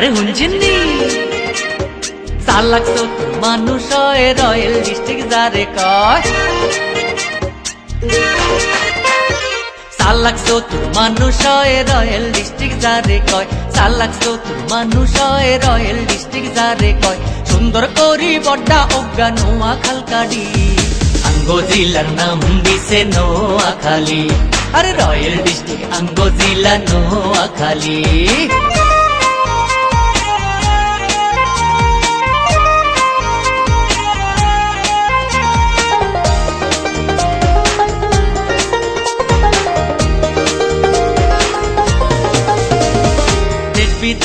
আরে শুনছেন নি? চার লাখ মানুষ রয়্যাল ডিস্ট্রিক্ট যারে কয়। চার লাখ সত্তর মানুষ রয়্যাল ডিস্ট্রিক্ট যারে কয়। চার লাখ সত্তর মানুষ রয়্যাল ডিস্ট্রিক্ট যারে কয়। সুন্দর করি বড্ডা অজ্ঞা নোয়া খালকাডি আঙ্গ জেলার নাম দিছে নোয়াখালী। আরে রয়্যাল ডিস্ট্রিক্ট আঙ্গ জেলা নোয়াখালী।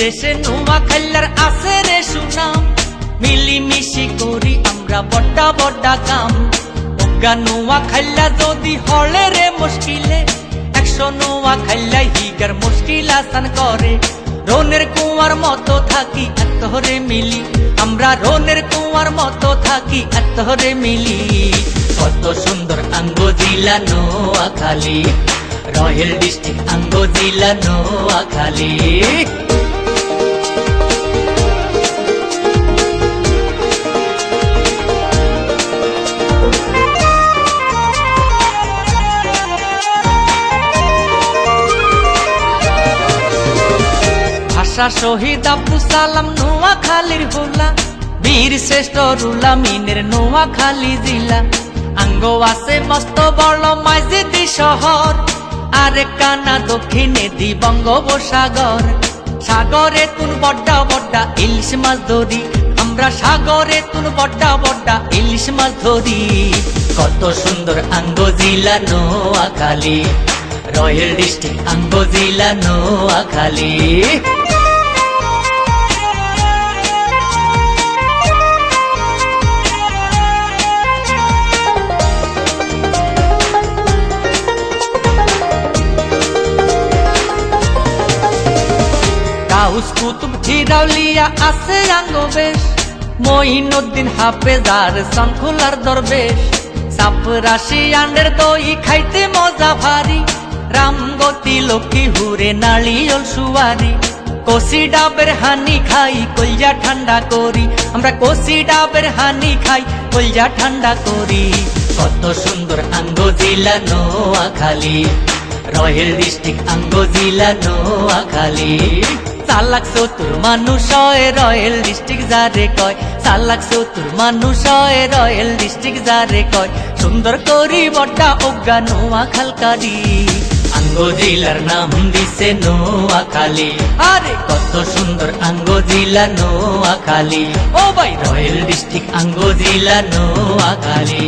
দেশ নোয়া খাল্লার আছে রে সুনাম। মিলিমিশি করি আমরা বড্ডা বড্ডা কাম। অজ্ঞা নোয়া খাল্লা যদি হলে রে মুশকিলে। একশো নোয়া খাল্লা হিগার মুশকিল আসান করে। রোনের কুয়ার মতো থাকি এত রে মিলি। আমরা রোনের কুয়ার মতো থাকি এত রে মিলি। কত সুন্দর আঙ্গ জিলা নোয়াখালী। রয়্যাল ডিস্ট্রিক্ট আঙ্গ জিলা নোয়াখালী। ভাষা শহীদ আব্দুল সালাম নোয়াখালীর হোলা। বীর শ্রেষ্ঠ রুলা মিনের নোয়াখালী জিলা। আঙ্গ আছে মস্ত বড় মাইজিদি শহর। আরে কানা দক্ষিণে দি বঙ্গোপসাগর সাগরে তুন বড্ডা বড্ডা ইলিশ মাছ ধরি। আমরা সাগরে তুন বড্ডা বড্ডা ইলিশ মাছ ধরি। কত সুন্দর আঙ্গ জিলা নোয়াখালী। রয়্যাল ডিস্ট্রিক্ট আঙ্গ জিলা নোয়াখালী। কাউস কুতুব ঝিরাউলিয়া আছে আঙ্গ বেশ মঈনুদ্দিন হাফেজার শঙ্কুলার দরবেশ। সাপ রাশি আন্ডের দই খাইতে মজা ভারী। রামগতি লক্ষ্মী হুরে নালিয়ল সুয়ারি। কষি ডাবের হানি খাই কলজা ঠান্ডা করি। আমরা কষি ডাবের হানি খাই কলজা ঠান্ডা করি। কত সুন্দর আঙ্গ জিলা নোয়াখালী। রয়্যাল ডিস্ট্রিক্ট আঙ্গ জিলা নোয়াখালী। চার লাখ সত্তর মানুষ রয়্যাল ডিস্ট্রিক্ট যারে কয়। চার লাখ সত্তর মানুষ রয়্যাল ডিস্ট্রিক্ট যারে কয়। সুন্দর করি বড্ডা অজ্ঞা নোয়া খালকারি আঙ্গ জেলার নাম দিছে নোয়াখালী। আরে কত সুন্দর আঙ্গ জেলা নোয়াখালী। ও ভাই, রয়্যাল ডিস্ট্রিক্ট আঙ্গ জেলা নোয়াখালী।